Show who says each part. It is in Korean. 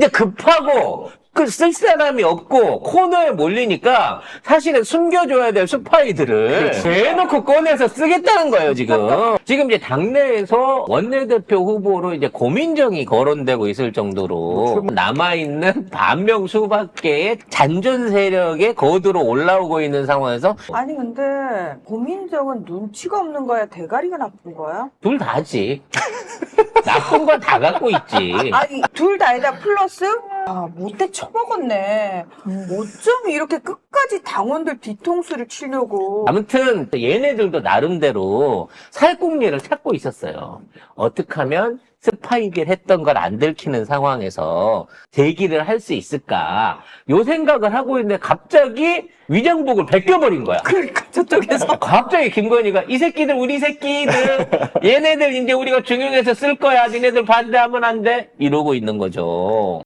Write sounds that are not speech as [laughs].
Speaker 1: 이제 급하고 그쓸 사람이 없고 코너에 몰리니까 사실은 숨겨줘야 될 스파이들을 대놓고 꺼내서 쓰겠다는 거예요 지금. [laughs] 지금 이제 당내에서 원내대표 후보로 이제 고민정이 거론되고 있을 정도로 남아 있는 [laughs] 반명 수밖에 잔존 세력의 거두로 올라오고 있는 상황에서
Speaker 2: 아니 근데 고민정은 눈치가 없는 거야 대가리가 나쁜 거야?
Speaker 1: 둘 다지. [laughs] 나쁜 건 다 갖고 있지. [laughs]
Speaker 2: 아니 둘 다에다 플러스 아 못돼 처먹었네 어쩜 이렇게 끝까지 당원들 뒤통수를 치려고
Speaker 1: 아무튼 얘네들도 나름대로 살궁리를 찾고 있었어요. 어떻게 하면 스파이들 했던 걸 안 들키는 상황에서 대기를 할 수 있을까? 요 생각을 하고 있는데 갑자기 위장복을 벗겨버린 거야.
Speaker 2: 그러니까 저쪽에서 [laughs]
Speaker 1: 갑자기 김건희가 이 새끼들 우리 새끼들 얘네들 이제 우리가 중용해서 쓸 거야. 니네들 반대하면 안 돼. 이러고 있는 거죠.